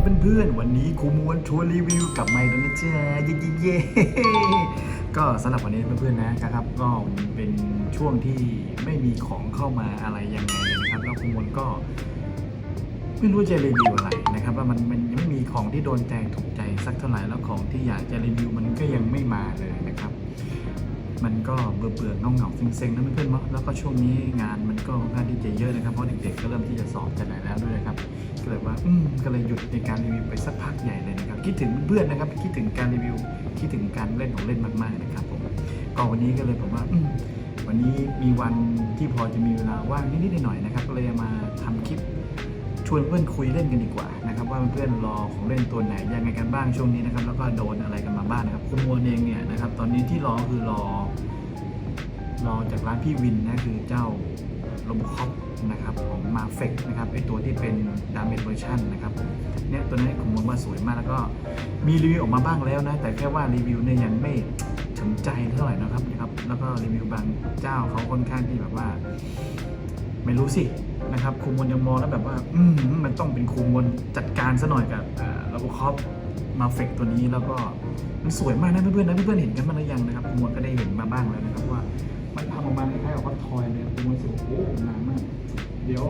ครับเพื่อนๆ วันนี้ครูมวลทัวร์รีวิวกับไมาอีกแล้วนะจ๊ะเย้เย้ก็สำหรับวันนี้เพื่อนๆนะครับ ก็เป็นช่วงที่ไม่มีของเข้ามาอะไรยังไงนะครับแล้วครูมวลก็ไม่รู้จะรีวิวอะไรนะครับว่ามันมันยังไม่มีของที่โดนใจถูกใจสักเท่าไหร่แล้วของที่อยากจะรีวิวมันก็ยังไม่มาเลยนะครับ มันก็เบื่อเบื่อๆเงาเงาเซ็งๆนะเพื่อนๆเนาะแล้วก็ช่วงนี้งานมันก็ค่อนที่จะเยอะนะครับเพราะเด็กๆก็เริ่มที่จะสอบกันไหนแล้วด้วยนะครับก็เลยว่าอืมก็เลยหยุดในการรีวิวไปสักพักใหญ่เลยนะครับคิดถึงเพื่อนนะครับคิดถึงการรีวิวคิดถึงการเล่นของเล่นมากๆนะครับผมก็วันนี้ก็เลยผมว่าอืมวันนี้มีวันที่พอจะมีเวลาว่างนิดๆหน่อยๆนะครับก็เลยมาทำคลิปชวนเพื่อนคุยเล่นกันดีกว่า เพื่อนๆรอของเล่นตัวไหนยังไงกันบ้างช่วงนี้นะครับแล้วก็โดนอะไรกันมาบ้างนะครับคุณมวลเองเนี่ยนะครับตอนนี้ที่รอคือรอรอจากร้านพี่วินนะคือเจ้าโรบคอปนะครับของมาเฟกนะครับไอตัวที่เป็นดา m เม e เวอร์ชันนะครับเนี่ยตัวนี้ผมมองว่าสวยมากแล้วก็มีรีวิวออกมาบ้างแล้วนะ แต่แค่ว่ารีวิวเนี่ยยังไม่ถึงใจเท่าไหร่นะครับนะครับ แล้วก็รีวิวบางเจ้าเขาค่อนข้างที่แบบว่า ไม่รู้สิ นะครับครูมวลยังมองแล้วแบบว่าอืมมันต้องเป็นครูมวลจัดการซะหน่อยกับโรบบคอปมาเฟกตัวนี้แล้วก็มันสวยมากนะเพื่อนๆนะเพื่อนๆเห็นกันมางหรือยังนะครับครูมวลก็ได้เห็นมาบ้างแล้วนะครับว่ามันทำออกมาคล้ายๆกับว่าทอยเลยครูมวลรู้สึกว่าโอ้นานมากเดี๋ยว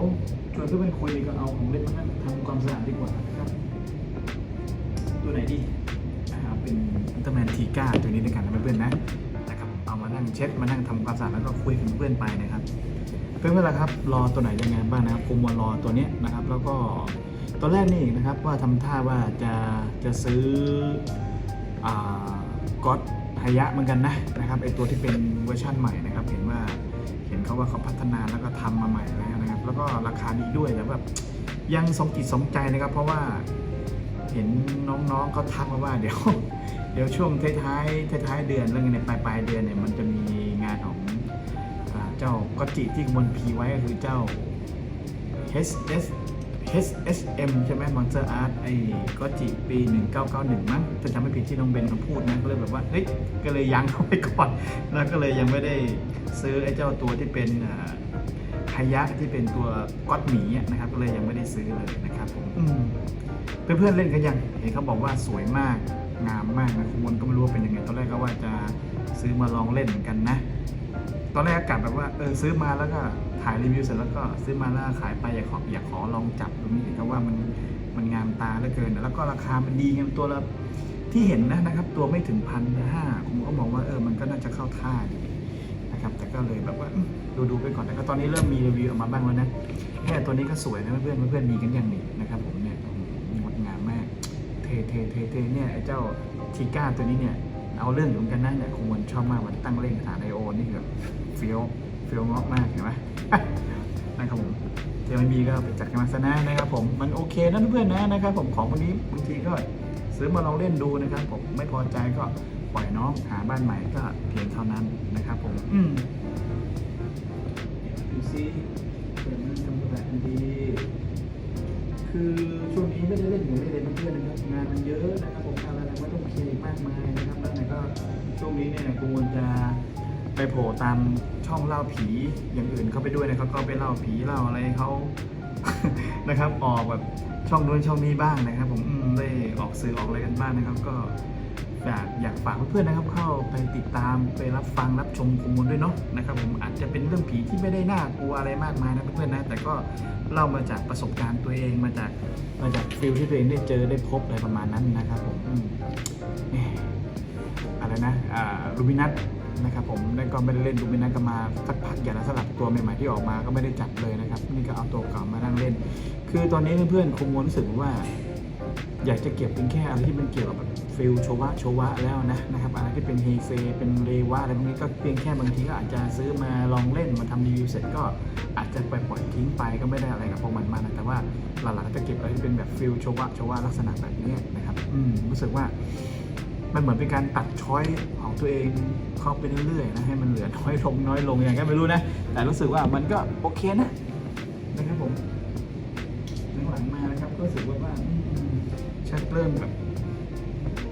ชวนเพื่อนๆคุยก็เอาของเล่นมาทำความสะอาดดีกว่านะครับตัวไหนดีนะครับเป็นอุลตร้าแมนทีก้าตัวนี้ด้วยกันนะเพื่อนๆนะนะครับเอามานั่งเช็ดมานั่งทำความสะอาดแล้วก็คุยกับเพื่อนไปนะครับ เพื่อนๆล่ะครับรอตัวไหนยังไงบ้างนะครับผมว่ารอตัวเนี้ยนะครับ แล้วก็ตอนแรกนี่นะครับว่าทำท่าว่าจะจะซื้ออ่าก็อดฮายะเหมือนกันนะนะครับไอตัวที่เป็นเวอร์ชั่นใหม่นะครับ เห็นว่าเห็นเขาว่าเขาพัฒนาแล้วก็ทำมาใหม่แล้วนะครับ แล้วก็ราคาดีด้วยแต่แบบยังสองจิตสองใจนะครับ เพราะว่าเห็นน้องๆเขาทักมาว่าเดี๋ยว เดี๋ยวช่วงท้ายๆท้ายๆเดือนแล้วเนี่ยปลายปลายเดือนเนี่ยมันจะมี เจ้าก็จิที่บนพีไว้ก็คือเจ้า HS HSM ใช่ไหม Monster Art ไอ้ก็จิปี 1991 มั้งถ้าจำไม่ผิดที่น้องเบนเขาพูดนะ ก็เลยแบบว่าเฮ้ยก็เลยยั้งเขาไปก่อน แล้วก็เลยยังไม่ได้ซื้อไอ้เจ้าตัวที่เป็นอ่าฮายะที่เป็นตัวก๊อตหมีนะครับ ก็เลยยังไม่ได้ซื้อเลยนะครับผมเพื่อนๆเล่นกันยังเห็นเขาบอกว่าสวยมากงามมากนะคุณก็ไม่รู้ว่าเป็นยังไงตอนแรกก็ว่าจะซื้อมาลองเล่นเหมือนกันนะ ตอนแรกกะแบบว่าเออซื้อมาแล้วก็ถ่ายรีวิวเสร็จแล้วก็ซื้อมาแล้วขายไปอยากขออยากขอลองจับตรงนี้เห็นเขาว่ามันมันงามตาเหลือเกิน แล้วก็ราคามันดีไงตัวละที่เห็นนะนะครับ ตัวไม่ถึงพันห้าผมก็มองว่าเออมันก็น่าจะเข้าท่าดีนะครับแต่ก็เลยแบบว่าดูดูไปก่อนแต่ก็ตอนนี้เริ่มมีรีวิวออกมาบ้างแล้วนะแค่ตัวนี้ก็สวยนะเพื่อนเพื่อนมีกันอย่างนี้นะครับผมเนี่ยงดงามมากเทเทเทเทเนี่ยไอ้เจ้าทีก้าตัวนี้เนี่ยเอาเรื่องอยู่เหมือนกันนะเนี่ยคงมันชอบมากมันตั้งเล่นฐานไอโอนี่แบบ เฟี้ยวเฟี้ยวงอกมากเห็นไหมนะครับผมเทไม่มีก็ไปจัดกันมาซะนะนะครับผมมันโอเคนะเพื่อนๆนะนะครับผมของวันนี้บางทีก็ซื้อมาลองเล่นดูนะครับ ผมไม่พอใจก็ปล่อยน้องหาบ้านใหม่ก็เพียงเท่านั้นนะครับ ผมอืมดูซิเปิดมันทำแบบดีคือช่วงนี้ไม่ได้เล่นอยู่ไม่ได้เล่นเพื่อนๆนะครับงานมันเยอะนะครับผมอะไรอะไรไม่ต้องเคลียร์อีกมากมายนะครับแล้วไหนก็ช่วงนี้เนี่ยกูควรจะไปโผล่ตาม ช่องเล่าผีอย่างอื่นเข้าไปด้วยนะครับ ก็ไปเล่าผีเล่าอะไรเขานะครับออกแบบช่องนู้นช่องนี้บ้างนะครับ ผมได้ออกสื่อออกอะไรกันบ้างนะครับ ก็อยากอยากฝากเพื่อนๆนะครับ เข้าไปติดตามไปรับฟังรับชมข้อมูลด้วยเนาะนะครับ ผมอาจจะเป็นเรื่องผีที่ไม่ได้น่ากลัวอะไรมากมายนะเพื่อนๆนะแต่ก็เล่ามาจากประสบการณ์ตัวเองมาจากมาจากฟิลที่ตัวเองได้เจอได้พบอะไรประมาณนั้นนะครับ ผมอะไรนะอ่าลูมินัส นะครับผมแล้วก็ไม่ได้เล่นลูมินัสกันมาสักพักใหญ่แล้วสำหรับตัวใหม่ๆที่ออกมาก็ไม่ได้จับเลยนะครับนี่ก็เอาตัวเก่ามานั่งเล่น คือตอนนี้เพื่อนๆคงรู้สึกว่า อยากจะเก็บเป็นแค่อะไรที่มันเกี่ยวกับฟิลโชวะโชวะแล้วนะนะครับอะไรที่เป็นเฮเซเป็นเรวะอะไรพวกนี้ก็เพียงแค่บางทีก็อาจจะซื้อมาลองเล่นมาทำรีวิวเสร็จก็อาจจะไปปล่อยทิ้งไปก็ไม่ได้อะไรกับพวกมันมากนะแต่ว่าหลักๆจะเก็บอะไรที่เป็นแบบฟิลโชวะโชวะลักษณะแบบนี้นะครับอืมรู้สึกว่า มันเหมือนเป็นการตัดช้อยของตัวเองเข้าไปเรื่อยๆนะให้มันเหลือน้อยลงน้อยลงอย่างก็ไม่รู้นะ แต่รู้สึกว่ามันก็โอเคนะนะครับผมหลังๆมานะครับก็รู้สึกว่าว่าชักเริ่มแบบ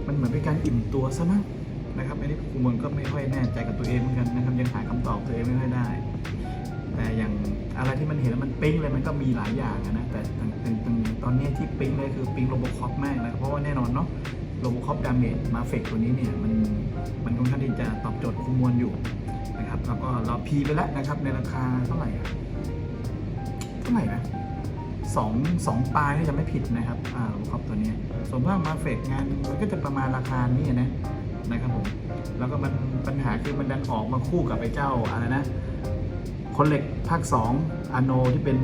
มันเหมือนเป็นการอิ่มตัวซะมั้งนะครับอันนี้ครูมนก็ไม่ค่อยแน่ใจกับตัวเองเหมือนกันนะครับยังหาคำตอบตัวเองไม่ค่อยได้ แต่อย่างอะไรที่มันเห็นแล้วมันปิ๊งเลยมันก็มีหลายอย่างนะแต่ตตตตอนนี้ที่ปิ๊งเลยคือปิ๊งโรบคอปมากนะเพราะว่าแน่นอนเนาะ โรบคอปดาเมจมาเฟกตัวนี้เนี่ยมันมันค่อนข้างที่จะตอบโจทย์คุ้มมวลอยู่นะครับแล้วก็เราพีไปแล้วนะครับในราคาเท่าไหร่อะเท่าไหร่นะสองสองปลายถ้าจะไม่ผิดนะครับอ่าโรบคอปตัวนี้ยส่วนมากมาเฟกงานมันก็จะประมาณราคานี้นะนะครับผมแล้วก็มันปัญหาคือมันดันออกมาคู่กับไอ้เจ้าอะไรนะคนเหล็กภาค2อาโนที่เป็น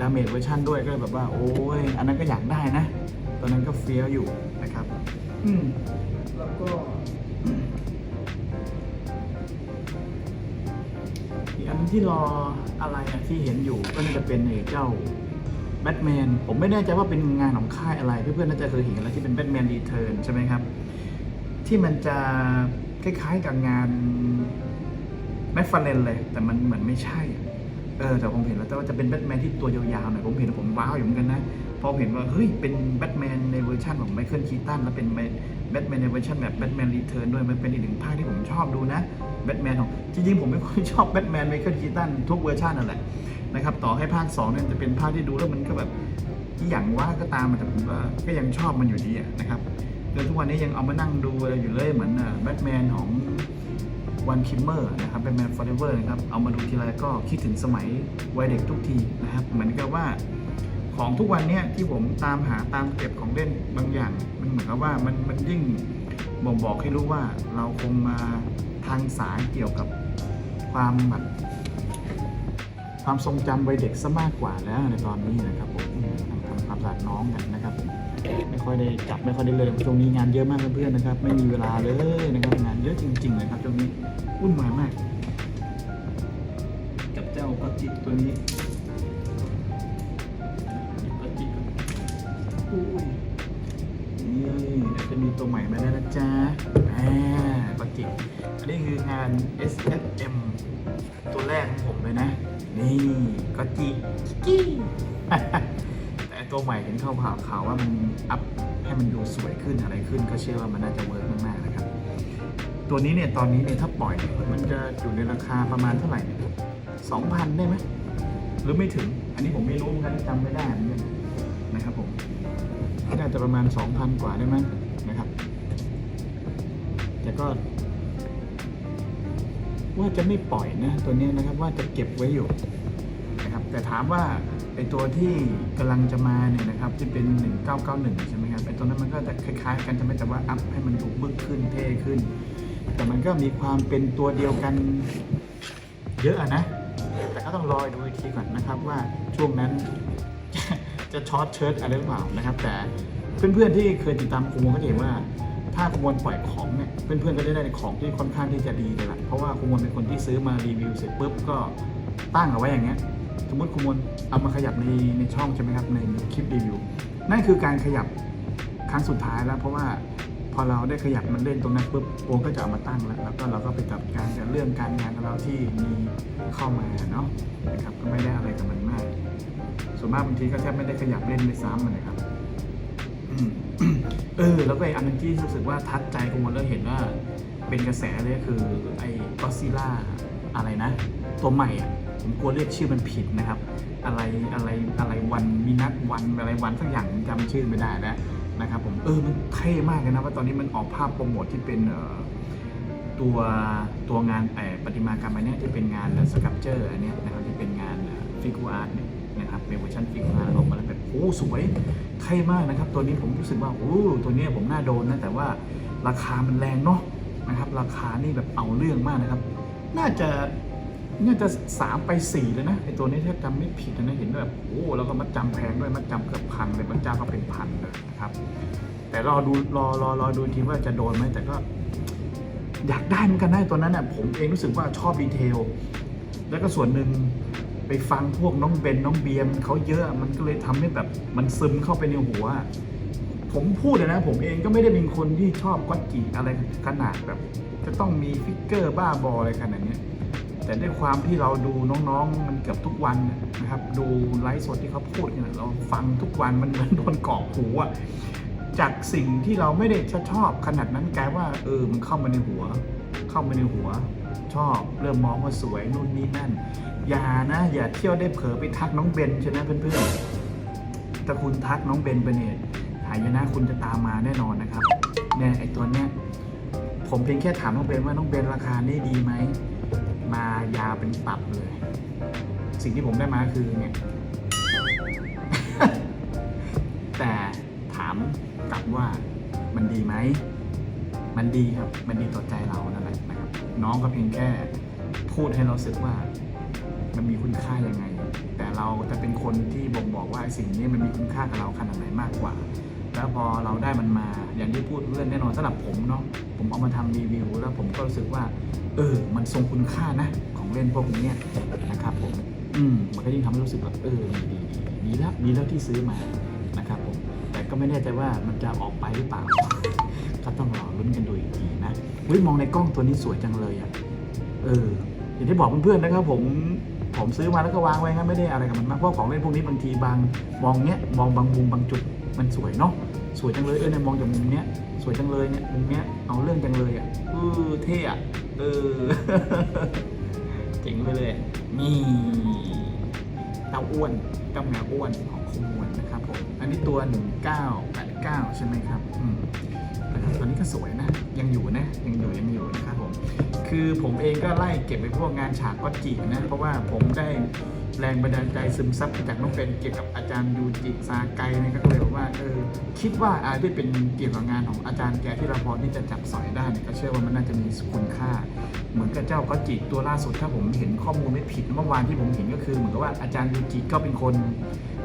ดาเมจเวอร์ชันด้วยก็เลยแบบว่า โอ้ย อันนั้นก็อยากได้นะ ตอนนั้นก็เฟี้ยวอยู่ อืมแล้วก็ อีกอันที่รออะไรอะที่เห็นอยู่ก็น่าจะเป็นไอ้เจ้าแบทแมนผมไม่แน่ใจว่าเป็นงานของค่ายอะไร เพื่อนๆน่าจะเคยเห็นกันแล้วที่เป็นแบทแมนรีเทิร์นใช่ไหมครับ ที่มันจะคล้ายๆกับงานแม็กฟาเรนเลย แต่มันเหมือนไม่ใช่ เออแต่ผมเห็นแล้วแต่ว่าจะเป็นแบทแมนที่ตัวยาวๆหน่อยผมเห็นแล้วผมว้าวอยู่เหมือนกันนะ พอเห็นว่าเฮ้ยเป็นแบทแมนในเวอร์ชันของไมเคิลคีตันแล้วเป็นแบทแมนในเวอร์ชันแบบแบทแมนรีเทิร์นด้วยมันเป็นอีกหนึ่งภาคที่ผมชอบดูนะแบทแมนของจริงๆผมไม่ค่อยชอบแบทแมนไมเคิลคีตันทุกเวอร์ชันนั่นแหละนะครับต่อให้ภาค2เนี่ยจะเป็นภาคที่ดูแล้วมันก็แบบที่อย่างว่าก็ตามแต่ผมว่าก็ยังชอบมันอยู่ดีนะครับจนทุกวันนี้ยังเอามานั่งดูอะไรอยู่เลยเหมือนแบทแมนของวันคิมเมอร์นะครับเป็นแมนฟอร์เรเวอร์นะครับ เอามาดูทีไรก็คิดถึงสมัยวัยเด็กทุกทีนะครับ เหมือนกับว่า ของทุกวันเนี้ยที่ผมตามหาตามเก็บของเล่นบางอย่าง มันเหมือนกับว่ามันมันยิ่งบ่งบอกให้รู้ว่าเราคงมาทางสายเกี่ยวกับความแบบความทรงจำวัยเด็กซะมากกว่าแล้วในตอนนี้นะครับผมทำความสะอาดน้องกันนะครับไม่ค่อยได้จับไม่ค่อยได้เลยช่วงนี้งานเยอะมากเพื่อนๆนะครับ ไม่มีเวลาเลยนะครับงานเยอะจริงๆเลยครับช่วงนี้วุ่นวายมาก กับเจ้าก็จิตตัวนี้ ตัวใหม่มาแล้วนะจ๊ะอ่าก็จิอันนี้คืองาน SFM ตัวแรกของผมเลยนะ นี่ก็จิกี้แต่ตัวใหม่เห็นเข้าข่าวข่าวว่ามันอัพให้มันดูสวยขึ้นอะไรขึ้น ก็เชื่อว่ามันน่าจะเวิร์กมากๆนะครับ ตัวนี้เนี่ยตอนนี้เนี่ยถ้าปล่อยเนี่ยมันจะอยู่ในราคาประมาณเท่าไหร่เนี่ยสองพันได้ไหมหรือไม่ถึง อันนี้ผมไม่รู้เหมือนกันจำไม่ได้เหมือนกันนะครับผมน่าจะประมาณสองพันกว่าได้ไหม แต่ก็ ว่าจะไม่ปล่อยนะตัวนี้นะครับว่าจะเก็บไว้อยู่นะครับ แต่ถามว่าไอตัวที่กำลังจะมาเนี่ยนะครับที่เป็น 1991 ใช่ไหมครับไอตัวนั้นมันก็จะคล้ายๆ กันจะไม่แต่ว่าอัพให้มันดูกบึกขึ้นเท่ขึ้น แต่มันก็มีความเป็นตัวเดียวกันเยอะอะนะ แต่ก็ต้องรอดูอีกทีก่อนนะครับว่าช่วงนั้นจะช็อตเชิร์ตอะไรหรือเปล่านะครับ แต่เพื่อนๆที่เคยติดตามคุมวลก็จะเห็นว่า ถ้าคุมวลปล่อยของเนี่ยเพื่อนๆก็จะได้ของที่ค่อนข้างที่จะดีเลยล่ะเพราะว่าคุมวลเป็นคนที่ซื้อมารีวิวเสร็จปุ๊บก็ตั้งเอาไว้อย่างเงี้ยสมมติคุณมนเอามาขยับในในช่องใช่ไหมครับในคลิปรีวิวนั่นคือการขยับครั้งสุดท้ายแล้ว เพราะว่าพอเราได้ขยับมันเล่นตรงนั้นปุ๊บโปงก็จะเอามาตั้งแล้วแล้วก็เราก็ไปจัดการกับเรื่องการงานของเราที่มีเข้ามาเนาะนะครับก็ไม่ได้อะไรกับมันมากส่วนมากบางทีก็แทบไม่ได้ขยับเล่นเลยซ้ำเลยครับอืม เออ แล้วก็อีกอันหนึงที่รู้สึกว่าทัดใจคุณมนแล้วเห็นว่า เป็นกระแสเลยก็คือไอ้ก็ซิล่าอะไรนะ ตัวใหม่อะผมกลัวเรียกชื่อมันผิดนะครับ อะไรอะไรอะไรวันมินัทวันอะไรวันสักอย่างผมจำชื่อไม่ได้แล้วนะครับผมเออมันเท่มากเลยนะว่าตอนนี้มันออกภาพโปรโมทที่เป็นเอ่อตัวตัวงานแต่ประติมากรรมอันเนี้ยที่เป็นงานสกับเจอร์อันเนี้ยนะครับที่เป็นงานฟิกูอาร์ตเนี่ยนะครับเป็นเวอร์ชันฟิกูอาร์ตออกมาแล้วแบบโอ้สวย เท่มากนะครับ ตัวนี้ผมรู้สึกว่าโอ้ตัวนี้ผมน่าโดนนะแต่ว่าราคามันแรงเนาะนะครับ ราคานี่แบบเอาเรื่องมากนะครับ น่าจะน่าจะสามไปสี่เลยนะไอตัวนี้ถ้าจำไม่ผิดนะเห็นแบบโอ้แล้วก็มัดจำแพงด้วยมัดจำเกือบพันเลยบางเจ้าก็เป็นพันเลยนะครับ แต่รอดูรอรอรอดูทีว่าจะโดนไหมแต่ก็ อยากได้เหมือนกันนะไอ้ตัวนั้นน่ะผมเองรู้สึกว่าชอบดีเทลแล้วก็ส่วนหนึ่ง ไปฟังพวกน้องเบนน้องเบียมเขาเยอะมันก็เลยทำให้แบบมันซึมเข้าไปในหัว ผมพูดเลยนะ ผมเองก็ไม่ได้เป็นคนที่ชอบก๊อตจีอะไรขนาดแบบ จะต้องมีฟิกเกอร์บ้าบออะไรขนาดเนี้ยแต่ด้วยความที่เราดูน้องๆ มันเกือบทุกวันนะครับ ดูไลฟ์สดที่เขาพูดกันเราฟังทุกวันมันเหมือนโดนกรอกหูอะจากสิ่งที่เราไม่ได้ชอบขนาดนั้นกลายว่าเออมันเข้ามาในหัว เข้ามาในหัว ชอบเริ่มมองว่าสวยนู่นนี่นั่น อย่านะ อย่าเที่ยวได้เผลอไปทักน้องเบนใช่ไหมเพื่อนๆถ้าคุณทักน้องเบนไปเนี่ยหายนะคุณจะตามมาแน่นอนนะครับเนี่ยไอตัวเนี้ยผมเพียงแค่ถามน้องเบนว่าน้องเบนราคานี้ดีไหมมายาเป็นตับเลย สิ่งที่ผมได้มาคือเนี่ยแต่ถามกลับว่ามันดีไหม มันดีครับ มันดีต่อใจเรา น้องก็เพียงแค่พูดให้เราสึกว่ามันมีคุณค่ายังไง แต่เราจะเป็นคนที่บ่งบอกว่าสิ่งนี้มันมีคุณค่ากับเราขนาดไหนมากกว่า แล้วพอเราได้มันมาอย่างที่พูดเพื่อนแน่นอนสำหรับผมเนาะผมเอามาทำรีวิว แล้วผมก็รู้สึกว่า เออ มันทรงคุณค่านะ ของเล่นพวกนี้นะครับผมอืมมันก็ยิ่งทำให้รู้สึกแบบเออดีดีดีแล้วดีแล้วที่ซื้อมานะครับผมแต่ก็ไม่แน่ใจว่ามันจะออกไปหรือเปล่า็ต้องรอลุ้นกันดูอีกทีนะเฮ้ยมองในกล้องตัวนี้สวยจังเลยอะเอออย่างที่บอกเพื่อนๆนะครับผมผมซื้อมาแล้วก็วางไว้ครับไม่ได้อะไรกับมันมากเพราะของเล่นพวกนี้บางทีบางมองเนี้ยมองบางมุมบางจุดมันสวยเนาะสวยจังเลยเออเนี่ยมองจากมุมเนี้ยสวยจังเลยเนี่ยมุมเนี้ยเอาเรื่องจังเลยอะเออเท่อะเออเจ๋งไปเลยนี่เต้าอ้วนเจ้าแมวอ้วนของคมวนนะครับผมอันนี้ตัว 1989 ใช่ไหมครับอืมนะครับ ตัวนี้ก็สวยนะ ยังอยู่นะ ยังอยู่ยังอยู่นะครับผม คือผมเองก็ไล่เก็บไปพวกงานฉากก็จินะ เพราะว่าผมได้แรงบันดาลใจซึมซับจากน้องเฟรนเกี่ยวกับอาจารย์ยูจิซาไกนะครับก็เลยบอกว่าเออคิดว่าอาจจะเป็นเกี่ยวกับงานของอาจารย์แกที่เราพอที่จะจับสอยได้เนี่ยก็เชื่อว่ามันน่าจะมีคุณค่า เหมือนกับเจ้าก็จิตัวล่าสุดถ้าผมเห็นข้อมูลไม่ผิดเมื่อวานที่ผมเห็นก็คือ เหมือนกับว่าอาจารย์ยูจิก็เป็นคน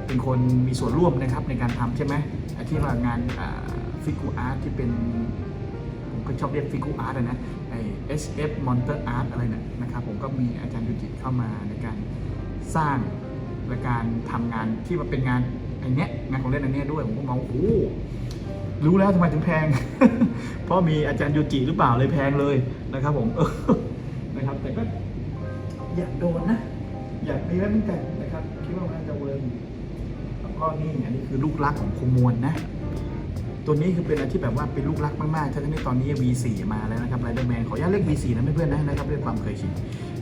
เป็นคนมีส่วนร่วมนะครับในการทำใช่ไหมที่ว่างาน ฟิกูอาร์ตที่เป็น ผมก็ชอบเรียกฟิกูอาร์ตนะไอ SF Monster Art อาร์ตอะไรเนี่ยนะครับผมก็มีอาจารย์ยูจิเข้ามาในการสร้างและการทำงานที่มันเป็นงานไอเนี้ยงานของเล่นอันเนี้ยด้วยผมก็มองโอ้รู้แล้วทำไมถึงแพง เพราะมีอาจารย์ยูจิหรือเปล่าเลยแพงเลยนะครับ ผมเออนะครับแต่ก็อยากโดนนะ อยากมีไว้เหมือนกันนะครับ คิดว่ามันจะเวิร์กแล้วก็นี่อันนี้คือลูกรักของคุมวลนะ ตัวนี้คือเป็นอะไรที่แบบว่าเป็นลูกรักมากๆทั้งที่ตอนนี้ V4 มาแล้วนะครับไรเดอร์แมนขออนุญาตเรียก V4 นะเพื่อนๆนะนะครับด้วยความเคยชิน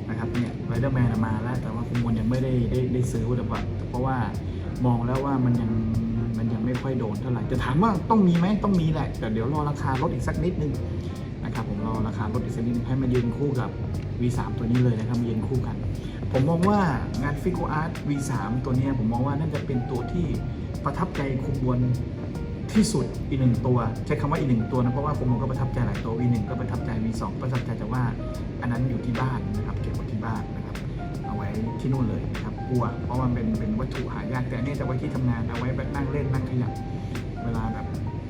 นะครับเนี่ยไรเดอร์แมนมาแล้ว แต่ว่าคุณมวลยังไม่ได้ได้ได้ซื้อแต่ว่าเพราะว่ามองแล้วว่ามันยังมันยังไม่ค่อยโดนเท่าไหร่จะถามว่าต้องมีไหมต้องมีแหละ แต่เดี๋ยวรอราคาลดอีกสักนิดนึงนะครับผมรอราคาลดอีกสักนิดนึงให้มันยืนคู่กับ V3 ตัวนี้เลยนะครับมายืนคู่กัน ผมมองว่างานฟิก u อาร์ต V3 ตัวนี้ผมมองว่าน่าจะเป็นตัวที่ประทับใจคุณมวล ที่สุดอีกหนึ่งตัว ใช้คำว่าอีกหนึ่งตัวนะเพราะว่าผมก็ประทับใจหลายตัว V1 ก็ประทับใจ V2 ประทับใจแต่ว่า อันนั้นอยู่ที่บ้านนะครับเก็บไว้ที่บ้านนะครับ เอาไว้ที่นู่นเลยนะครับกลัว เพราะมันเป็นเป็นวัตถุหายากแต่อันนี่จะไว้ที่ทำงานเอาไว้แบบนั่งเล่นนั่งขยับเวลาแบบ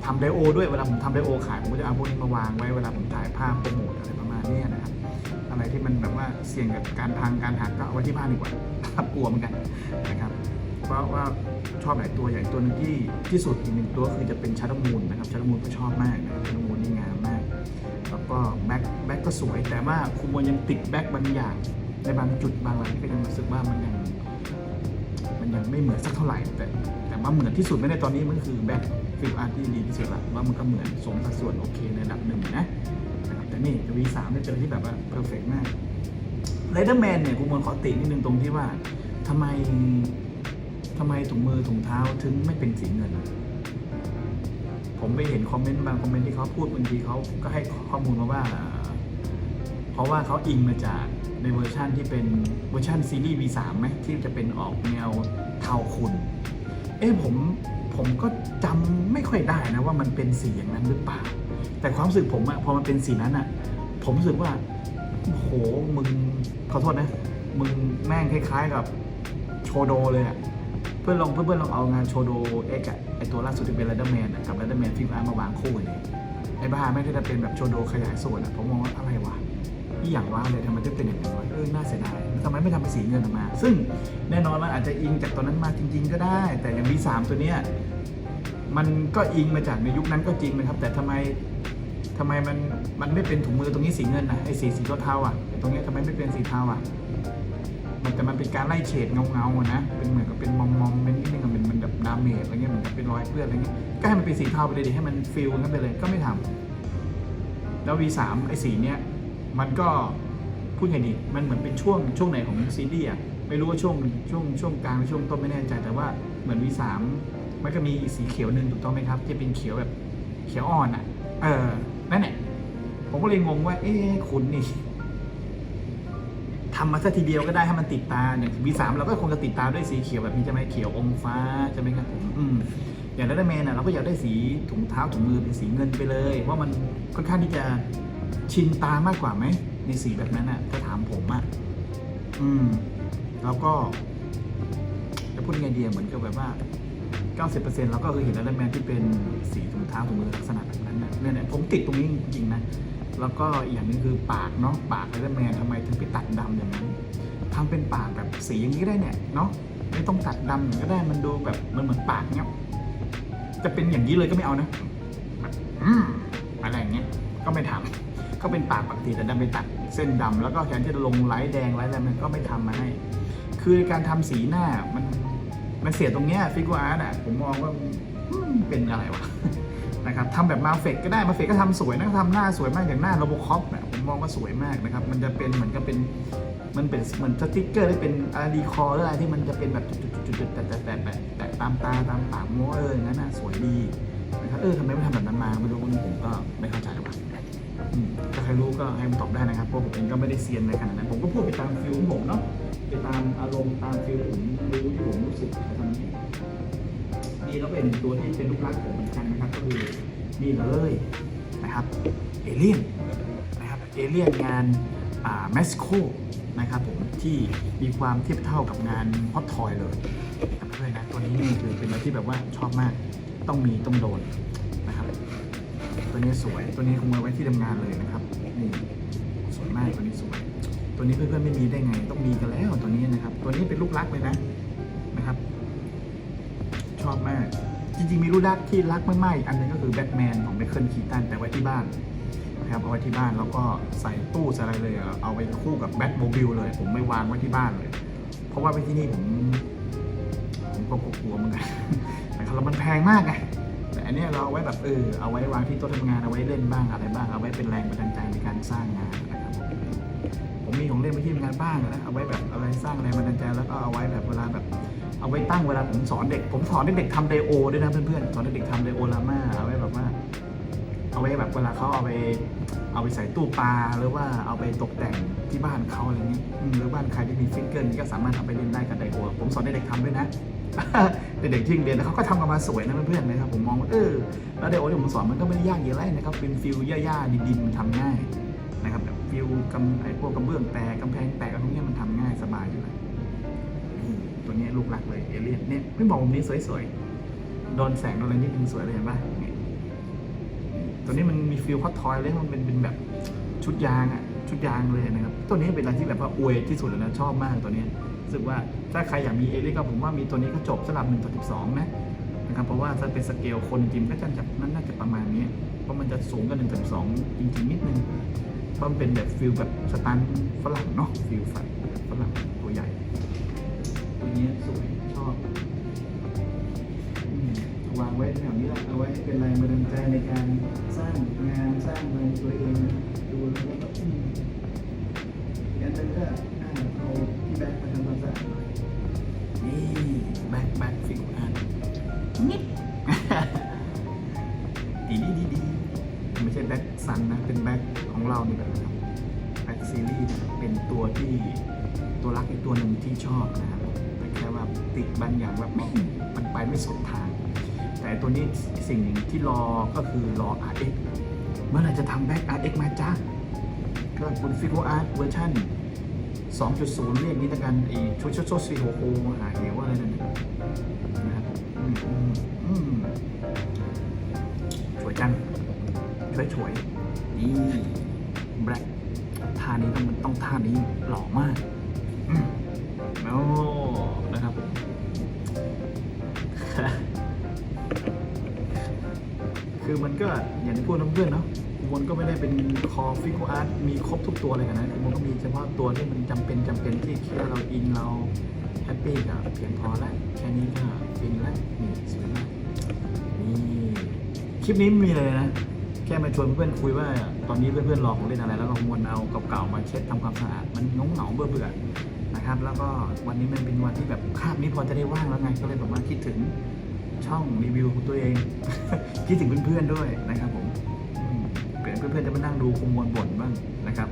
ทำไดโอด้วยเวลาผมทำไดโอขายผมก็จะเอาพวกนี้มาวางไว้เวลาผมถ่ายภาพโปรโมทอะไรประมาณนี้นะครับอะไรที่มันแบบว่าเสี่ยงกับการพังการหักก็เอาไว้ที่บ้านดีกว่าครับกลัวเหมือนกันนะครับ เพราะว่าชอบหลายตัวอย่างตัวหนึงที่ที่สุดอีกหนึ่งตัวคือจะเป็นชาร์ดมูลนะครับชาร์ดมูลก็ชอบมากนะครับชาร์ดมูลนี่งามมาก แล้วก็แบ็คแบ็คก็สวย แต่ว่าคุมวลยังติดแบ็คบางอย่างในบางจุดบางอะไรก็ยังรู้สึกว่ามันยังมันยังไม่เหมือนสักเท่าไหร่ แต่แต่ว่าเหมือนที่สุดไม่ได้ตอนนี้มันคือแบ็คฟิลอาร์ที่ดีที่สุดละว่ามันก็เหมือนสมสัดส่วนโอเคในระดับหนึ่งนะแต่นี่ V3 เนี่ยเป็นอที่แบบว่าเพอร์เฟกมากไรเดอร์แมนเนี่ยคุมวลขอตินิดนึงตรงที่ว่าทำไม ทำไมถุงมือถุงเท้าถึงไม่เป็นสีเงิน ผมไปเห็นคอมเมนต์บางคอมเมนต์ที่เขาพูดบางทีเขาก็ให้ข้อมูลมาว่า เพราะว่าเขาอิงมาจากในเวอร์ชันที่เป็นเวอร์ชันซีรีส์ V3 ไหมที่จะเป็นออกแนวเทาขุนเอ้ผมผมก็จำไม่ค่อยได้นะว่ามันเป็นสีอย่างนั้นหรือเปล่า แต่ความรู้สึกผมอะพอมันเป็นสีนั้นอะผมรู้สึกว่าโหมึงขอโทษนะ มึงแม่งคล้ายๆกับโชโดเลยอะ เพื่อนลองเพื่อนเพื่อนลองเอางานโชโดเอ็กอะไอตัวล่าสุดที่เป็น r ร d เดอร์แมนกับ r ร d เดอร์แมนฟิล์มอาร์มาวางคู่กันเลยไอ้บ้าไม่ได้จะเป็นแบบโชโดขยายส่วนอะผมมองว่าอะไรวะที่อย่างว่าเลยทำไมถึงเป็นอย่างนั้นวะเออน่าเสียดายทำไมไม่ทำเป็นสีเงินออกมา ซึ่งแน่นอนว่าอาจจะอิงจากตอนนั้นมาจริง ๆ ก็ได้ แต่อย่าง V3 ตัวเนี้ยมันก็อิงมาจากในยุคนั้นก็จริงนะครับ แต่ทำไมทำไมมันมันไม่เป็นถุงมือตรงนี้สีเงินนะไอ้สีสีเทาๆอะตรงนี้ทำไมไม่เป็นสีเทาอะ มันแต่มันเป็นการไล่เฉดเงาเงาๆอะนะเป็นเหมือนกับเป็นมอมมอมๆเป็นนิดนึงอะเป็นมันแบบดาเมจอะไรเงี้ยเหมือนเป็นรอยเปื้อนอะไรเงี้ยก็ให้มันเป็นสีเทาไปเลยดิให้มันฟิลกันไปเลยก็ไม่ทำแล้ว V3 ไอ้สีเนี้ยมันก็พูดไงดีมันเหมือนเป็นช่วงช่วงไหนของซีรีส์อะไม่รู้ว่าช่วงช่วงช่วงกลางหรือช่วงต้นไม่แน่ใจแต่ว่าเหมือนวีสามมันก็มีสีเขียวหนึ่งถูกต้องไหมครับที่เป็นเขียวแบบเขียวอ่อนอะเออนั่นแหละผมก็เลยงงว่า เอ๊ะคุณนี่ ทำมาสักทีเดียวก็ได้ให้มันติดตาเนี่ยวีสามเราก็คงจะติดตาด้วยสีเขียวแบบนี้ใช่ไหมเขียวอมฟ้าใช่ไหมครับผมอืมอย่างดัตเตอร์แมนอะเราก็อยากได้สีถุงเท้าถุงมือเป็นสีเงินไปเลยเพรามันค่อนข้างที่จะชินตามากกว่าไหมในสีแบบนั้นอะถ้าถามผมอะอืม แล้วก็จะพูดไงดีอะเหมือนกับแบบว่า 90%เราก็เคยเห็นดัตเตอร์แมนที่เป็นสีถุงเท้าถุงมือลักษณะแบบนั้นนะเนี่ยเนี่ยผมติดตรงนี้จริงๆนะ แล้วก็อีกอย่างนึงคือปากเนาะปากดัตเตอร์แมนทำไมถึงไปตัดดำอย่างนั้นทำเป็นปากแบบสีอย่างนี้ได้เนี่ยเนาะไม่ต้องตัดดำก็ได้มันดูแบบมันเหมือนปากเนี้ยจะเป็นอย่างนี้เลยก็ไม่เอานะแบบอืมอะไรอย่างเงี้ยก็ไม่ทำก็เป็นปากปกติแต่ดันไปตัดเส้นดำแล้วก็แทนที่จะลงไลท์แดงไลท์อะไรมันก็ไม่ทำมาให้ คือการทำสีหน้ามันมันเสียตรงเนี้ยฟิกอาร์ตอะผมมองว่าเป็นอะไรวะ นะครับทำแบบมาเฟกก็ได้มาเฟกก็ทำสวยนะทำหน้าสวยมากอย่างหน้าโรบคอปเนี่ยผมมองว่าสวยมากนะครับ มันจะเป็นเหมือนกับเป็นมันเป็นเหมือนสติ๊กเกอร์ที่เป็นอาร์ดีคอร์หรืออะไรที่มันจะเป็นแบบจุดๆๆแต่แต่แต่แต่แต่ตามตาตามปากโมเอออย่างนั้นน่ะสวยดีนะครับเออทำไมไม่ทำแบบนั้นมาไม่รู้ผมก็ไม่เข้าใจว่ะอืมถ้าใครรู้ก็ให้มันตอบได้นะครับเพราะผมเองก็ไม่ได้เซียนในขนาดนั้นผมก็พูดไปตามฟิลของผมเนาะไปตามอารมณ์ตามฟิลผมรู้ที่ผมรู้สึกทำนี้ นี่ก็เป็นตัวที่เป็นลูกรักผมเหมือนกันนะครับก็คือนี่เลยนะครับเอเลี่ยนนะครับเอเลี่ยนงานอ่าเม็กซิโกนะครับผมที่มีความเทียบเท่ากับงานฮอตทอยเลยนะครับเพื่อนนะตัวนี้นี่คือเป็นอะไรที่แบบว่าชอบมากต้องมีต้องโดนนะครับ ตัวนี้สวยตัวนี้คงเอาไว้ที่ทำงานเลยนะครับนี่สวยมากตัวนี้สวย ตัวนี้เพื่อนๆไม่มีได้ไงต้องมีกันแล้วตัวนี้นะครับ ตัวนี้เป็นลูกรักเลยนะนะครับ ชอบมาก จริงๆมีรูปรักที่รักมากๆอีกอันหนึงก็คือแบทแมนของไมเคิลคีตันแต่ไว้ที่บ้านนะครับเอาไว้ที่บ้านแล้วก็ใส่ตู้ใส่อะไรเลยเอาไว้คู่กับแบทโมบิลเลย ผมไม่วางไว้ที่บ้านเลย เพราะว่าไปที่นี่ผมผมก็กลัวเหมือนกันนะครับแล้วมันแพงมากไงแต่อันนี้เราเอาไว้แบบเออเอาไว้วางที่โต๊ะทำงานเอาไว้เล่นบ้างอะไรบ้างเอาไว้เป็นแรงบันดาลใจในการสร้างงานนะครับผมมีของเล่นไว้ที่ทำงานบ้างนะเอาไว้แบบอะไรสร้างแรงบันดาลใจแล้วก็เอาไว้แบบเวลาแบบ เอาไว้ตั้งเวลาผมสอนเด็ก ผมสอนเด็กๆทำไดโอด้วยนะเพื่อนๆ สอนเด็กๆทำไดโอลาม่าเอาไว้แบบว่า เอาไว้แบบเวลาเขาเอาไป เอาไปใส่ตู้ปลาหรือว่าเอาไปตกแต่งที่บ้านเขาอะไรเงี้ยหรือบ้านใครที่มีฟิกเกิลนี่ก็สามารถเอาไปเล่นได้กับไดโอ ผมสอนเด็กๆทำด้วยนะเด็กๆที่งเรียนแล้วเขาก็ทำกันมาสวยนะเพื่อนๆนะครับผมมองว่าเออแล้วไดโอที่ผมสอนมันก็ไม่ได้ยากเยอะเลยนะครับเป็นฟิลหญ้าๆดินๆมันทำง่ายนะครับแบบฟิวกำไอพวกกระเบื้องแตกกำแพงแตกอะไรพวกนี้มันทำง่ายสบายอยู่แล้ว ตัวนี้ลูกหลักเลยเอเลี่ยนเนี่ยไม่บอกมุมนี้สวยๆโดนแสงโดนอะไรนิดนึงสวยเลยเห็นปะเนี่ยตัวนี้มันมีฟิลฮอตทอยเลยมันเป็นเป็นแบบชุดยางอะชุดยางเลยนะครับ ตัวนี้เป็นอะไรที่แบบว่าอวยที่สุดแล้วนะชอบมากตัวนี้รู้สึกว่าถ้าใครอยากมีเอเลี่ยนก็ผมว่ามีตัวนี้ก็จบสำหรับ1ต่อ12นะนะครับเพราะว่าถ้าเป็นสเกลคนจริงก็จะจับนั่นน่าจะประมาณนี้เพราะมันจะสูงกัน1ต่อ12จริงๆนิดนึงเพราะมันเป็นแบบฟิลแบบสตันฝรั่งเนาะฟิลฝันฝรั่ง นี้สวยชอบวางไว้แถวนี้ละเอาไว้เป็นแรงบันดาลใจในการสร้างงานสร้างอะไรตัวเองนะดูแล้วก็อืมอีกอันหนึงก็เอาที่แบ็คมาทำความสะอาดหน่อยนี่แบ็คแบ็คฟิกอาร์ตนิดดีดีดีดีไม่ใช่แบ็คซันนะ เป็นแบ็คของเรานี่แหละครับแบ็คซีรีส์เป็นตัวที่ตัวรักอีกตัวหนึ่งที่ชอบนะครับ คว่าติดบางอย่างแบบไม่มันไปไม่สุดทาง แต่ตัวนี้สิ่งหนึ่งที่รอก็คือรอ RX เมื่อไหร่จะทำแบ็ค RX มาจ้าก็คุณฟิโกอาร์ตเวอร์ชัน2.0 เรียกนี้ละกันไอ้ชุดชุดชุดซีโฮโฮหาเหวอะไรนั่นนะครับสวยจังสวยสวยนี่แบล็คท่านี้ต้องมันต้องท่านี้หล่อมากอืมโอ้ อย่างที่พูดนะเพื่อนๆเนาะมันก็ไม่ได้เป็นคอฟิกอาร์ตมีครบทุกตัวเลยกันนะคือมันก็มีเฉพาะตัวที่มันจำเป็นจำเป็นที่แค่เราอินเราแฮปปี้กับเพียงพอแล้วแค่นี้ก็ฟินแล้วนี่สวยมากนี่คลิปนี้ไม่มีเลยนะ แค่มาชวนเพื่อนคุยว่า ตอนนี้เพื่อนๆรอของเล่นอะไรแล้วก็มวนเอาเก่าๆมาเช็ดทำความสะอาดมันงงเหงาๆเบื่อเบื่อๆนะครับ แล้วก็วันนี้มันเป็นวันที่แบบคาบนี้พอจะได้ว่างแล้วไงก็เลยแบบว่าคิดถึงช่องรีวิวของตัวเอง คิดถึงเพื่อนๆด้วยนะครับ พื่อนๆจะมานั่งดูคงมวนบ่นบ้างนะครับ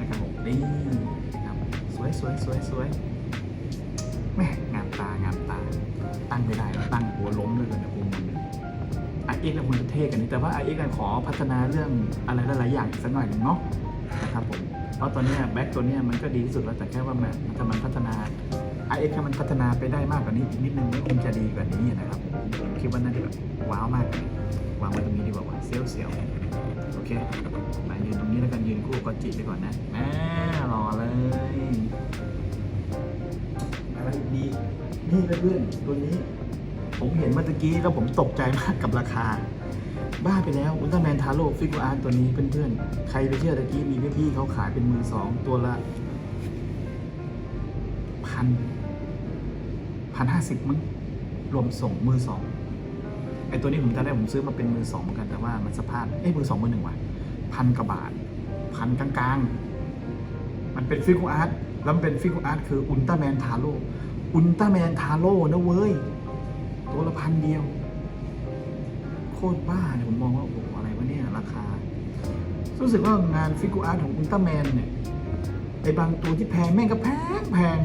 นะครับผมนี่นะครับสวยสวยสวยสวยแม่งามตางามตาตั้งไม่ได้แล้วตั้งหัวล้มเลยนะภูมิไอเอ็กซ์คุณจะเท่กันนี่แต่ว่าไอเอ็กซ์ขอพัฒนาเรื่องอะไรหลายๆอย่างสักหน่อยหนึ่งเนาะนะครับผมเพราะตอนนี้แบ็คตัวนี้มันก็ดีที่สุดแล้วแต่แค่ว่ามันถ้ามันพัฒนาไอเอ็กซ์ถ้ามันพัฒนาไปได้มากกว่านี้อีกนิดนึงก็คงจะดีกว่านี้นะครับผมคิดว่าน่าจะแบบว้าวมากวางไว้ตรงนี้ดีกว่า เซียวเซียวๆโอเคมายืนตรงนี้แล้วกันยืนคู่กับจิไปก่อนนะแม่รอเลยอะไรดีนี่เพื่อนๆตัวนี้ ผมเห็นเมื่อกี้แล้วผมตกใจมากกับราคา บ้าไปแล้วอุลตร้าแมนทาโร่ฟิกอาร์ตัวนี้เพื่อนๆ ใครไปเชื่อตะกี้มีพี่ๆเขาขายเป็นมือสองตัวละพันพันห้าสิบมั้งรวมส่งมือสอง ไอตัวนี้ผมจำได้ผมซื้อมาเป็นมือสองเหมือนกันแต่ว่ามันสภาพเอ้ยมือสองมือหนึ่งว่ะพันกว่าบาทพันกลางๆ มันเป็นฟิกอาร์ตแล้วมันเป็นฟิกอาร์ตคืออุลตร้าแมนทาโร่อุลตร้าแมนทาโร่นะเว้ยตัวละพันเดียว โคตรบ้าเนี่ยผมมองว่าโอ้โหอะไรวะเนี่ยราคา รู้สึกว่างานฟิก u อาร์ตของอุลตร้าแมนเนี่ยไอ้บางตัวที่แพงแม่งก็แพงแพง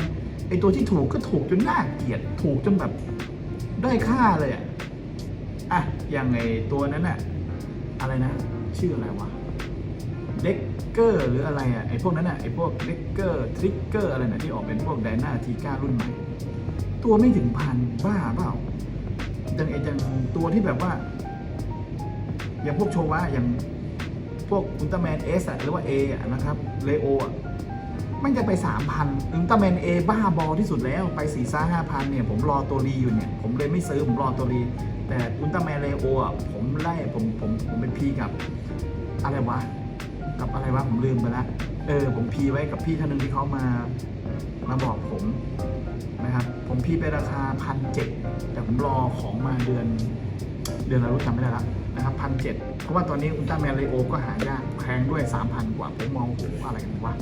ไอ้ตัวที่ถูกก็ถูกจนน่าเกลียดถูกจนแบบได้อยค่าเลยอะ อะอย่างไอ้ตัวนั้นอะอะไรนะ ชื่ออะไรวะเด็กเกอร์หรืออะไรอะไอ้พวกนั้นอะไอ้พวกเด็กเกอร์ทริกเกอร์อะไรนะที่ออกเป็นพวกไดนาทีก้ารุ่นใหม่ตัวไม่ถึงพันบ้าเปล่าอย่างไอ้อย่างตัวที่แบบว่า อย่างพวกโชวะอย่างพวกอุลตร้าแมนเอสหรือว่า A อะนะครับเลโอ อะมันจะไปสามพันอุลตร้าแมนเอบ้าบอที่สุดแล้วไปสี่ซ่าห้าพันเนี่ย ผมรอตัวรีอยู่เนี่ย ผมเลยไม่ซื้อ ผมรอตัวรี แต่อุลตร้าแมนเลโออะผมไล่ผมผมผมเป็นพีกับ อะไรวะ กับอะไรวะ ผมลืมไปละเออ ผมพีไว้กับพี่ท่านหนึ่งที่เขามามาบอกผมนะครับผมพีไปราคาพันเจ็ดแต่ผมรอของมาเดือน เดือนอะรู้จำไม่ได้ละ นะครับพันเเพราะว่าตอนนี้อุลตร้าแมนเลโอก็หายากแพงด้วย 3,000 กว่า ผมมองโอ้โหอะไรกันวะ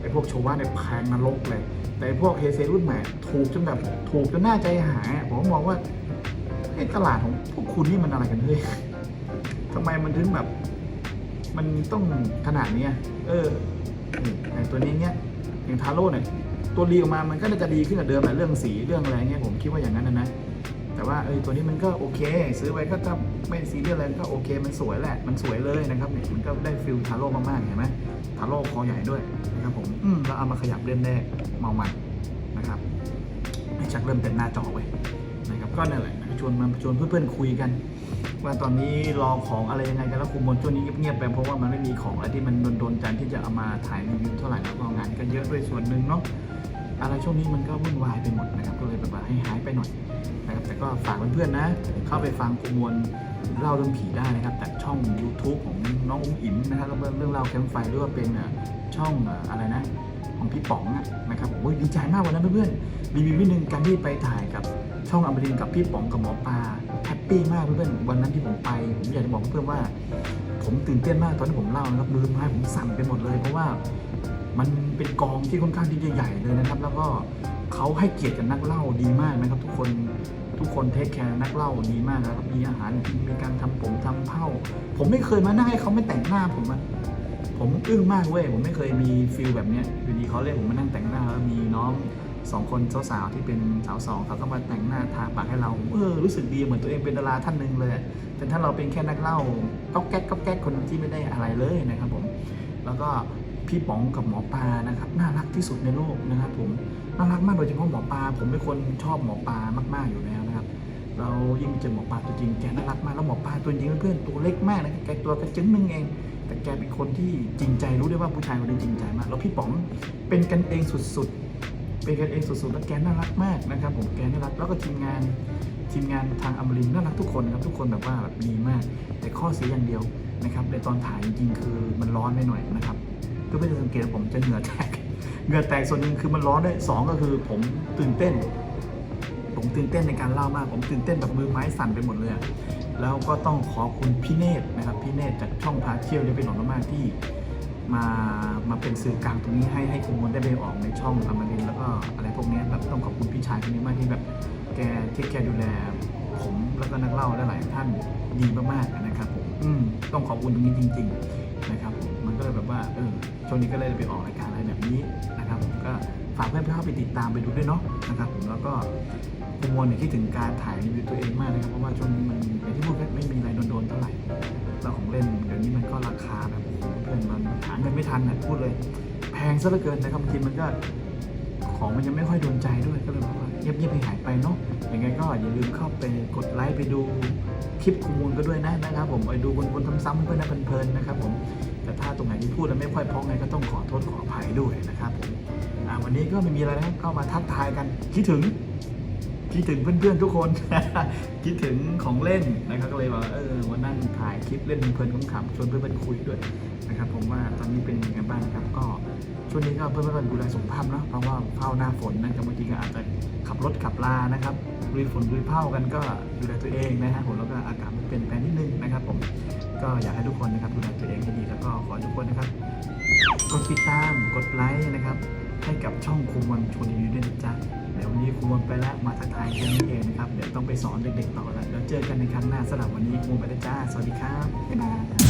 ไอพวกโชว่าเนี่ยแพงนรกเลย แต่ไอ้พวกเฮเซรุ่นใหม่ถูกจนแบบถูกจนน่าใจหาย ผมมองว่าไอ้ตลาดของพวกคุณนี่มันอะไรกันเฮ้ยทำไมมันถึงแบบ มันต้องขนาดนี้เออไอตัวนี้เนี้ยอย่างทาโร่เนี่ยตัวรีออกมามันก็จะดีขึ้นกว่าเดิมแหละเรื่องสีเรื่องอะไรเงี้ยผมคิดว่าอย่างนั้นนะนะ แต่ว่าเออตัวนี้มันก็โอเค ซื้อไว้ก็ถ้าไม่ซีเรียสอะไรก็โอเค มันสวยแหละ มันสวยเลยนะครับเนี่ยมันก็ได้ฟิลทาโร่มากๆเห็นไหมทาโร่คอใหญ่ด้วยนะครับผมอืมแล้วเอามาขยับเล่นได้เมามันนะครับให้ชักเริ่มเต็มหน้าจอไว้นะครับก็นั่นแหละชวนมาชวนเพื่อนๆคุยกัน ว่าตอนนี้รอของอะไรยังไงกันแล้วคุมบนช่วงนี้เงียบๆไปเพราะว่ามันไม่มีของอะไรที่มันโดนๆใจที่จะเอามาถ่ายรีวิวเท่าไหร่แล้วก็งานก็เยอะด้วยส่วนหนึ่งเนาะ อะไรช่วงนี้มันก็วุ่นวายไปหมดนะครับก็เลยแบบว่าให้หายไปหน่อยนะครับแต่ก็ฝากเพื่อนๆนะ เข้าไปฟังคุมวลเล่าเรื่องผีได้นะครับแต่ช่อง YouTube ของน้องอุ้มอิ๋มนะครับแล้วเรื่องเล่าแคมป์ไฟด้วยว่าเป็นอะช่องอะไรนะของพี่ป๋องนะครับโอ้ยดีใจมากวันนั้นเพื่อนๆรีวิวนิดนึงการที่ไปถ่ายกับช่องอมรินกับพี่ป๋องกับหมอปลาแฮปปี้มากเพื่อนๆวันนั้นที่ผมไปผมอยากจะบอกเพื่อนๆว่า ผมตื่นเต้นมากตอนที่ผมเล่านะครับมือไม้ผมสั่นไปหมดเลยเพราะว่า มันเป็นกองที่ค่อนข้างที่จะใหญ่เลยนะครับ แล้วก็เขาให้เกียรติกับนักเล่าดีมากนะครับ ทุกคนทุกคนเทคแคร์นักเล่าดีมากนะครับมีอาหารกินมีการทำผมทำเผ้า ผมไม่เคยมานั่งให้เขาไม่แต่งหน้าผมอะผมอึ้งมากเว้ยผมไม่เคยมีฟิลแบบเนี้ยอยู่ดีเขาเรียกผมมานั่งแต่งหน้าแล้วมีน้องสองคนสาวๆที่เป็นสาวสองเขาก็มาแต่งหน้าทาปากให้เราเออรู้สึกดีเหมือนตัวเองเป็นดาราท่านหนึ่งเลยแต่ถ้าเราเป็นแค่นักเล่าก๊อกแก๊กก๊อกแก๊กคนที่ไม่ได้อะไรเลยนะครับผมแล้วก็ พี่ป๋องกับหมอปลานะครับน่ารักที่สุดในโลกนะครับผมน่ารักมากโดยเฉพาะหมอปลาผมเป็นคนชอบหมอปลามาก ๆอยู่แล้วนะครับ เรายิ่งเจอหมอปลาตัวจริงแกน่ารักมากแล้วหมอปลาตัวจริงเพื่อนตัวเล็กมากนะแกตัวกระจึงนึงเอง แต่แกเป็นคนที่จริงใจรู้ได้ว่าผู้ชายคนนี้จริงใจมาก แล้วพี่ป๋องเป็นกันเองสุดๆ เป็นกันเองสุดๆแล้วแกน่ารักมากนะครับผมแกน่ารักแล้วก็ทีมงานทีมงานทางอมรินน่ารักทุกคนนะครับทุกคนแบบว่าแบบดีมาก แต่ข้อเสียอย่างเดียวนะครับในตอนถ่ายจริงๆคือมันร้อนไปหน่อยนะครับ ก็ไม่ได้สังเกตผมจะเหงื่อแตกเหงื่อแตกส่วนหนึ่งคือมันร้อนด้วยสองก็คือผมตื่นเต้น ผมตื่นเต้นในการเล่ามาก ผมตื่นเต้นแบบมือไม้สั่นไปหมดเลยแล้วก็ต้องขอบคุณพี่เนตรนะครับพี่เนตรจากช่องพาเที่ยวได้เป็นหนองมากที่มามาเป็นสื่อกลางตรงนี้ให้ให้คุณมวลได้ไปออกในช่องอมรินแล้วก็อะไรพวกนี้แบบต้องขอบคุณพี่ชายคนนี้มากที่แบบแกเทคแคร์ดูแลผมแล้วก็นักเล่าหลายๆท่านดีมากๆนะครับผมต้องขอบคุณตรงนี้จริง ๆ นะครับผม ก็เลยแบบว่าเออช่วงนี้ก็เลยไปออกรายการอะไรแบบนี้นะครับผมก็ฝากเพื่อนๆเข้าไปติดตามไปดูด้วยเนาะนะครับผมแล้วก็คุณมวลเนี่ยคิดถึงการถ่ายรีวิวตัวเองมากนะครับเพราะว่าช่วงนี้มันอย่างที่พูดก็ไม่มีอะไรโดนๆเท่าไหร่แล้วของเล่นเดี๋ยวนี้มันก็ราคาแบบเพื่อนมันหาเงินไม่ทันนะพูดเลย แพงซะเหลือเกินนะครับบางทีมันก็ของมันยังไม่ค่อยโดนใจด้วยก็เลยบอกว่า เงียบๆให้หายไปเนาะอย่างไงก็อย่าลืมเข้าไปกดไลค์ไปดูคลิปคุมูลก็ด้วยนะนะครับ ผมไปดูวนๆซ้ำๆเพื่อนะเพลินๆนะครับ ผมแต่ถ้าตรงไหนที่พูดแล้วไม่ค่อยพ้องไงก็ต้องขอโทษขออภัยด้วยนะครับผมอ่าวันนี้ก็ไม่มีอะไรนะครับเข้ามาทักทายกันคิดถึง คิดถึงเพื่อนๆทุกคน คิดถึงของเล่นนะครับก็เลยว่าเออมานั่งถ่ายคลิปเล่นเพลินๆขำๆชวนเพื่อนๆคุยด้วยนะครับผมว่าตอนนี้เป็นยังไงบ้างครับก็ช่วงนี้ก็เพื่อนๆดูแลสุขภาพเนาะเพราะว่าเข้าหน้าฝนนะครับบางทีก็อาจจะขับรถขับลานะครับลุยฝนลุยเผากันก็ดูแลตัวเองนะฮะผมแล้วก็อากาศมันเปลี่ยนแปลงนิดนึงนะครับผมก็อยากให้ทุกคนนะครับดูแลตัวเองให้ดีแล้วก็ขอทุกคนนะครับกดติดตามกดไลค์นะครับให้กับช่องครูมวันชวนรีด้วยนะจ๊ะ ดี๋ยววันนี้ครูมันไปแล้วมาทักทายแค่นี้เองนะครับ เดี๋ยวต้องไปสอนเด็กๆต่อแล้วเดี๋ยวเจอกันในครั้งหน้าสำหรับวันนี้ครูไปแล้วจ้า สวัสดีครับ บ๊ายบาย